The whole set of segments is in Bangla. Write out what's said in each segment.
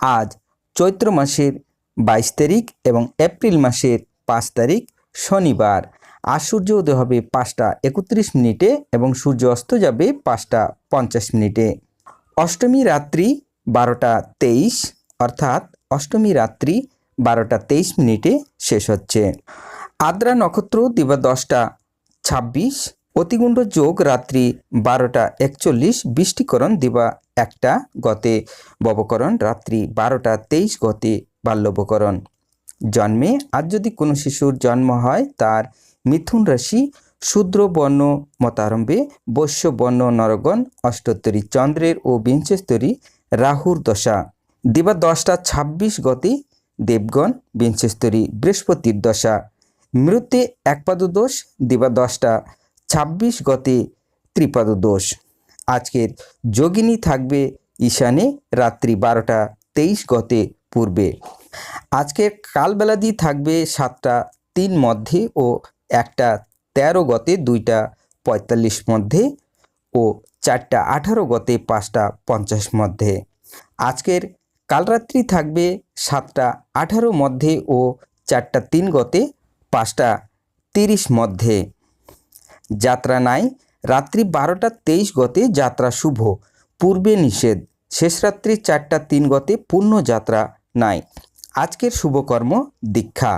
আজ চৈত্র মাসের বাইশ তারিখ এবং এপ্রিল মাসের পাঁচ তারিখ শনিবার। আজ সূর্য উদয় হবে পাঁচটা একত্রিশ মিনিটে এবং সূর্য অস্ত যাবে পাঁচটা পঞ্চাশ মিনিটে। অষ্টমী রাত্রি বারোটা তেইশ, অর্থাৎ অষ্টমী রাত্রি বারোটা তেইশ মিনিটে শেষ হচ্ছে। আদ্রা নক্ষত্র দিবা দশটা ছাব্বিশ অতিগুণ্ড যোগ রাত্রি বারোটা একচল্লিশ বৃষ্টিকরণ দিবা একটা গতে, ববকরণ রাত্রি বারোটা তেইশ গতে বাল্যবকরণ। জন্মে আজ যদি কোনো শিশুর জন্ম হয়, তার মিথুন রাশি শূদ্র বর্ণ মতারম্ভে বৈশ্য বর্ণ নরগণ অষ্টোত্তরী চন্দ্রের ও বিংশস্তরী রাহুর দশা। দিবা দশটা ছাব্বিশ গতে দেবগণ বিংশস্তরী বৃহস্পতির দশা। মৃত্যে একপাদ দোষ দিবা দশটা ছাব্বিশ গতে ত্রিপাদ দোষ আজকের যোগিনী থাকবে ঈশানে রাত্রি বারোটা তেইশ গতে পূর্বে। আজকের কালবেলাদি থাকবে সাতটা তিন মধ্যে ও একটা তেরো গতে দুইটা পঁয়তাল্লিশ মধ্যে ও চারটা আঠারো গতে পাঁচটা পঞ্চাশ মধ্যে। আজকের কালরাত্রি থাকবে সাতটা আঠারো মধ্যে ও চারটা তিন গতে পাঁচটা তিরিশ মধ্যে। যাত্রা নাই। রাত্রি বারোটা তেইশ গতে যাত্রা শুভ। পূর্বে নিষেধ। শেষ রাত্রি চারটা তিন গতে পূর্ণ যাত্রা নাই। আজকের শুভকর্ম দীক্ষা।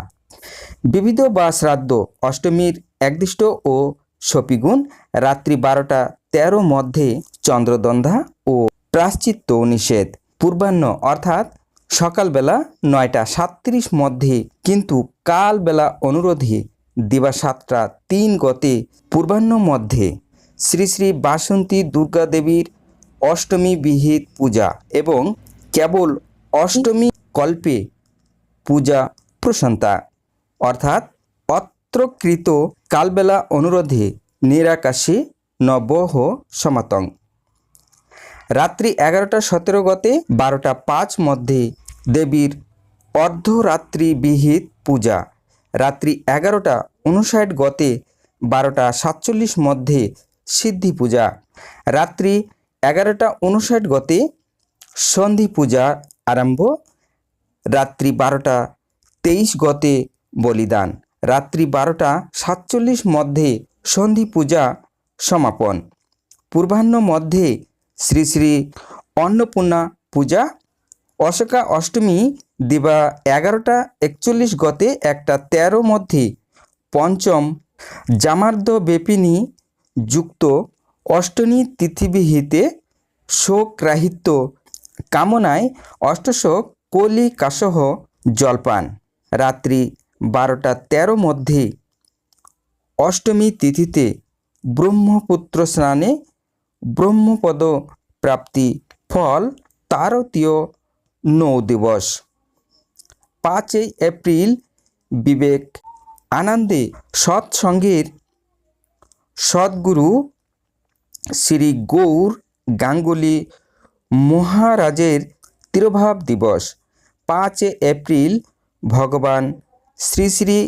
বিবিধ বা শ্রাদ্ধ অষ্টমীর একদিষ্ট ও সপিগুণ। রাত্রি বারোটা তেরো মধ্যে চন্দ্রদন্ধা ও প্রাশ্চিত্য নিষেধ। পূর্বাহ্ন অর্থাৎ সকালবেলা নয়টা সাতত্রিশ মধ্যে কিন্তু কালবেলা অনুরোধে দিবা সাতটা তিন গতে পূর্বাহ্ন মধ্যে শ্রী শ্রী বাসন্তী দুর্গা দেবীর অষ্টমী বিহিত পূজা এবং কেবল অষ্টমী কল্পে পূজা প্রশান্তা। অর্থাৎ অত্রকৃত কালবেলা অনুরোধে নিরাকাশে নবহ সমাতং। রাত্রি এগারোটা সতেরো গতে বারোটা পাঁচ মধ্যে দেবীর অর্ধরাত্রি বিহিত পূজা। রাত্রি এগারোটা উনষাট গতে বারোটা সাতচল্লিশ মধ্যে সিদ্ধি পূজা। রাত্রি এগারোটা উনষাট গতে সন্ধি পূজা আরম্ভ। রাত্রি বারোটা তেইশ গতে বলিদান। রাত্রি বারোটা সাতচল্লিশ মধ্যে সন্ধি পূজা সমাপন। পূর্বাহ্ন মধ্যে শ্রী শ্রী অন্নপূর্ণা পূজা অশোকা অষ্টমী দিবা এগারোটা একচল্লিশ গতে একটা তেরো মধ্যে পঞ্চম জামার্দ বেপিনী যুক্ত অষ্টমী তিথিবিহিতে শোকরাহিত্য কামনায় অষ্টশোক কলি কাসহ জলপান। রাত্রি বারোটা তেরো মধ্যে অষ্টমী তিথিতে ব্রহ্মপুত্র স্নানে ব্রহ্মপদ প্রাপ্তি ফল তারতীয় নৌ দিবস। পাঁচই এপ্রিল বিবেক আনন্দে সৎসঙ্গের সদ্গুরু শ্রী গৌর গাঙ্গুলি মহারাজের তিরোভাব দিবস। পাঁচ এপ্রিল ভগবান শ্রী শ্রী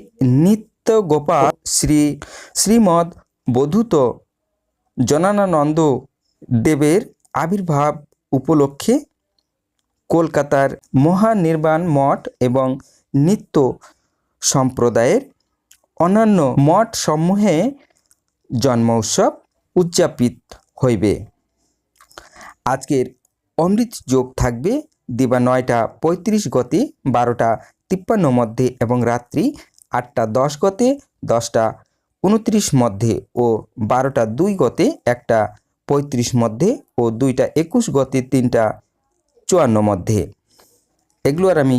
নিত্য গোপাল শ্রী শ্রীমদ বধূত জনানানন্দ দেবের আবির্ভাব উপলক্ষে কলকাতার মহানির্বাণ মঠ এবং নিত্য সম্প্রদায়ের অন্যান্য মঠ সমূহে জন্ম উৎসব উদযাপিত হইবে। আজকের অমৃত যোগ থাকবে দিবা নয়টা পঁয়ত্রিশ গতে, বারোটা তিপ্পান্ন মধ্যে এবং রাত্রি আটটা দশ গতে, দশটা উনত্রিশ মধ্যে ও বারোটা দুই গতে, একটা পঁয়ত্রিশ মধ্যে ও দুইটা একুশ গতে, তিনটা চুয়ান্ন মধ্যে। এগুলো আর আমি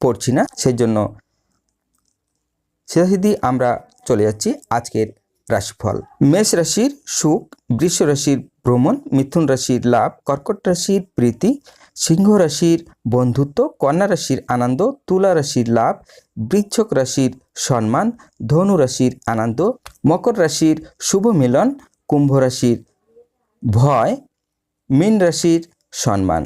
পড়ছি না সেই জন্য সিধাসিধি আমরা চলে যাচ্ছি আজকের রাশিফল। মেষ রাশির সুখ, বৃষ রাশির ভ্রমণ, মিথুন রাশির লাভ, কর্কট রাশির প্রীতি, সিংহ রাশির বন্ধুত্ব, কন্যা রাশির আনন্দ, তুলা রাশির লাভ, বৃচ্ছক রাশির সম্মান, ধনু রাশির আনন্দ, মকর রাশির শুভ মিলন, কুম্ভ রাশির ভয়, মীন রাশির সম্মান।